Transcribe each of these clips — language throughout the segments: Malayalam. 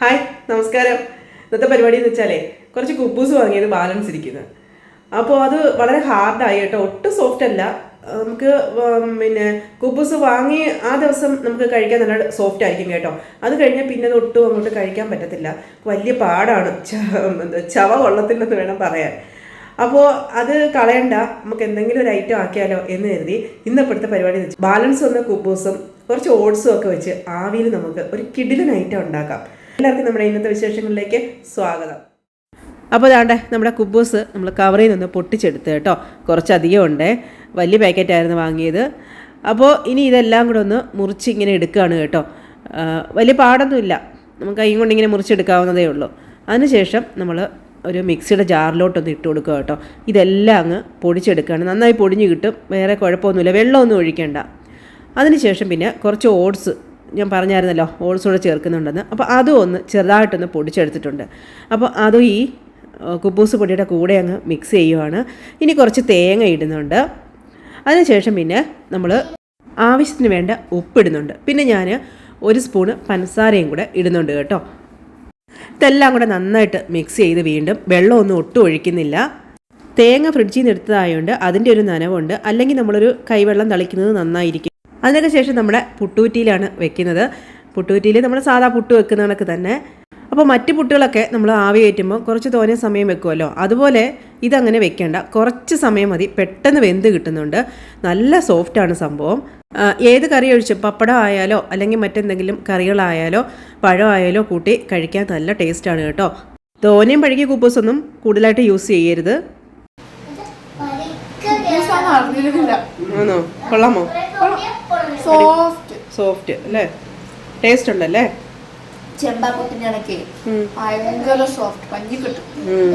ഹായ് നമസ്കാരം. ഇന്നത്തെ പരിപാടി എന്ന് വെച്ചാലേ കുറച്ച് കുബൂസ് വാങ്ങിയത് ബാലൻസ് ഇരിക്കുന്നത് അപ്പോൾ അത് വളരെ ഹാർഡായി കേട്ടോ. ഒട്ടും സോഫ്റ്റ് അല്ല. നമുക്ക് പിന്നെ കുബൂസ് വാങ്ങി ആ ദിവസം നമുക്ക് കഴിക്കാൻ നല്ല സോഫ്റ്റ് ആയിരിക്കും കേട്ടോ. അത് കഴിഞ്ഞാൽ പിന്നെ അത് ഒട്ടും അങ്ങോട്ട് കഴിക്കാൻ പറ്റത്തില്ല. വലിയ പാടാണ്. ചവ കൊള്ളത്തില്ലെന്ന് വേണം പറയാൻ. അപ്പോൾ അത് കളയണ്ട. നമുക്ക് എന്തെങ്കിലും ഒരു ഐറ്റം ആക്കിയാലോ എന്ന് കരുതി ഇന്നപ്പോഴത്തെ പരിപാടി ബാലൻസ് വന്ന കുബൂസും കുറച്ച് ഓട്സും ഒക്കെ വെച്ച് ആവിയിൽ നമുക്ക് ഒരു കിടിലൻ ഐറ്റം ഉണ്ടാക്കാം. എല്ലാവർക്കും നമ്മുടെ ഇന്നത്തെ വിശേഷങ്ങളിലേക്ക് സ്വാഗതം. അപ്പോൾ അതാണ്ടേ നമ്മുടെ കുബൂസ് നമ്മൾ കവറിൽ നിന്ന് പൊട്ടിച്ചെടുത്ത് കേട്ടോ. കുറച്ചധികം ഉണ്ട്. വലിയ പാക്കറ്റായിരുന്നു വാങ്ങിയത്. അപ്പോൾ ഇനി ഇതെല്ലാം കൂടെ ഒന്ന് മുറിച്ച് ഇങ്ങനെ എടുക്കുകയാണ് കേട്ടോ. വലിയ പാടൊന്നുമില്ല. നമുക്ക് കൈ കൊണ്ട് ഇങ്ങനെ മുറിച്ചെടുക്കാവുന്നതേ ഉള്ളൂ. അതിനുശേഷം നമ്മൾ ഒരു മിക്സിയുടെ ജാറിലോട്ടൊന്ന് ഇട്ട് കൊടുക്കുക കേട്ടോ. ഇതെല്ലാം അങ്ങ് പൊടിച്ചെടുക്കുകയാണ്. നന്നായി പൊടിഞ്ഞ് കിട്ടും. വേറെ കുഴപ്പമൊന്നുമില്ല. വെള്ളമൊന്നും ഒഴിക്കേണ്ട. അതിനുശേഷം പിന്നെ കുറച്ച് ഓട്സ് ഞാൻ പറഞ്ഞായിരുന്നല്ലോ ഓൾസ് കൂടെ ചേർക്കുന്നുണ്ടെന്ന്. അപ്പോൾ അതും ഒന്ന് ചെറുതായിട്ടൊന്ന് പൊടിച്ചെടുത്തിട്ടുണ്ട്. അപ്പോൾ അതും ഈ കുബൂസ് പൊടിയുടെ കൂടെ അങ്ങ് മിക്സ് ചെയ്യുവാണ്. ഇനി കുറച്ച് തേങ്ങ ഇടുന്നുണ്ട്. അതിനുശേഷം പിന്നെ നമ്മൾ ആവശ്യത്തിന് വേണ്ട ഉപ്പിടുന്നുണ്ട് പിന്നെ ഞാൻ ഒരു സ്പൂണ് പഞ്ചസാരയും കൂടെ ഇടുന്നുണ്ട് കേട്ടോ. ഇതെല്ലാം കൂടെ നന്നായിട്ട് മിക്സ് ചെയ്ത് വീണ്ടും വെള്ളമൊന്നും ഒട്ടും ഒഴിക്കുന്നില്ല. തേങ്ങ ഫ്രിഡ്ജിൽ നിന്ന് എടുത്തതായതുകൊണ്ട് അതിന്റെ ഒരു നനവുണ്ട്. അല്ലെങ്കിൽ നമ്മളൊരു കൈവെള്ളം തളിക്കുന്നത് നന്നായിരിക്കും. അതിനൊക്കെ ശേഷം നമ്മുടെ പുട്ടൂറ്റിയിലാണ് വെക്കുന്നത്. പുട്ടൂറ്റിയിൽ നമ്മൾ സാധാ പുട്ട് വെക്കുന്ന കണക്ക് തന്നെ. അപ്പോൾ മറ്റ് പുട്ടുകളൊക്കെ നമ്മൾ ആവി കയറ്റുമ്പോൾ കുറച്ച് തോനെ സമയം വെക്കുമല്ലോ അതുപോലെ ഇതങ്ങനെ വെക്കേണ്ട. കുറച്ച് സമയം മതി. പെട്ടെന്ന് വെന്ത് കിട്ടുന്നുണ്ട്. നല്ല സോഫ്റ്റാണ് സംഭവം. ഏത് കറി ഒഴിച്ചും പപ്പടം ആയാലോ അല്ലെങ്കിൽ മറ്റെന്തെങ്കിലും കറികളായാലോ പഴമായാലോ കൂട്ടി കഴിക്കാൻ നല്ല ടേസ്റ്റാണ് കേട്ടോ. തോനെയും പഴകിയ കുപ്പൂസൊന്നും കൂടുതലായിട്ട് യൂസ് ചെയ്യരുത്. ആണോ? കൊള്ളാമോ? സോഫ്റ്റ് സോഫ്റ്റ് അല്ലേ? ടേസ്റ്റ് ഉണ്ടല്ലേ? ചെമ്പാക്കുത്തിന്റെ ഇടയ്ക്ക് ഉം. ഭയങ്കര സോഫ്റ്റ് പഞ്ഞി കിട്ടും. ഉം.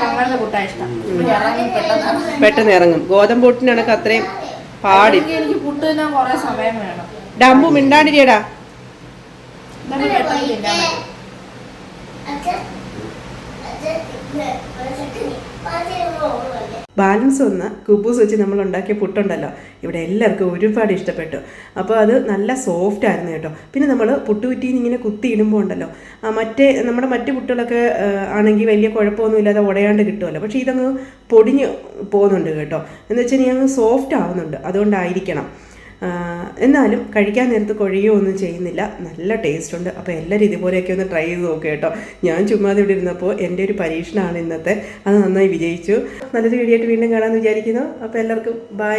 ഞങ്ങളുടെ കൂട്ടാൻ ഇഷ്ടം. പെട്ടെന്ന്. ഇറങ്ങും. ഗോതമ്പ് പൊട്ടിനണക്ക് അത്രയും പാടി. ഡമ്പു എനിക്ക് പുട്ട് തിന്നാൻ കുറെ സമയം വേണം. ഡാമ്പു മിണ്ടാണ്ടിരിയടാ. ഇതൊക്കെ പെട്ടെന്ന് തിന്നാൻ ബാലൻസ് വന്ന് കുബൂസ് വെച്ച് നമ്മൾ ഉണ്ടാക്കിയ പുട്ടുണ്ടല്ലോ. ഇവിടെ എല്ലാവർക്കും ഒരുപാട് ഇഷ്ടപ്പെട്ടു. അപ്പോൾ അത് നല്ല സോഫ്റ്റ് ആയിരുന്നു കേട്ടോ. പിന്നെ നമ്മൾ പുട്ടുകുറ്റിന്ന് ഇങ്ങനെ കുത്തി ഇടുമ്പോൾ ഉണ്ടല്ലോ. മറ്റേ നമ്മുടെ മറ്റു പുട്ടുകളൊക്കെ ആണെങ്കിൽ വലിയ കുഴപ്പമൊന്നും ഇല്ലാതെ ഉടയാണ്ട് കിട്ടുമല്ലോ പക്ഷേ ഇതങ്ങ് പൊടിഞ്ഞ് പോകുന്നുണ്ട് കേട്ടോ. എന്ന് വെച്ചാൽ അങ്ങ് സോഫ്റ്റ് ആവുന്നുണ്ട്. അതുകൊണ്ടായിരിക്കണം. എന്നാലും കഴിക്കാൻ നേരത്ത് കൊഴിയോ ഒന്നും ചെയ്യുന്നില്ല. നല്ല ടേസ്റ്റ് ഉണ്ട്. അപ്പോൾ എല്ലാവരും ഇതുപോലെയൊക്കെ ഒന്ന് ട്രൈ ചെയ്ത് നോക്കുക കേട്ടോ. ഞാൻ ചുമ്മാതെ ഇവിടെ ഇരുന്നപ്പോൾ എന്റെ ഒരു പരീക്ഷണമാണ് ഇന്നത്തെ. അത് നന്നായി വിജയിച്ചു. നല്ലൊരു വീഡിയോ ആയിട്ട് വീണ്ടും കാണാമെന്ന് വിചാരിക്കുന്നു. അപ്പോൾ എല്ലാവർക്കും ബൈ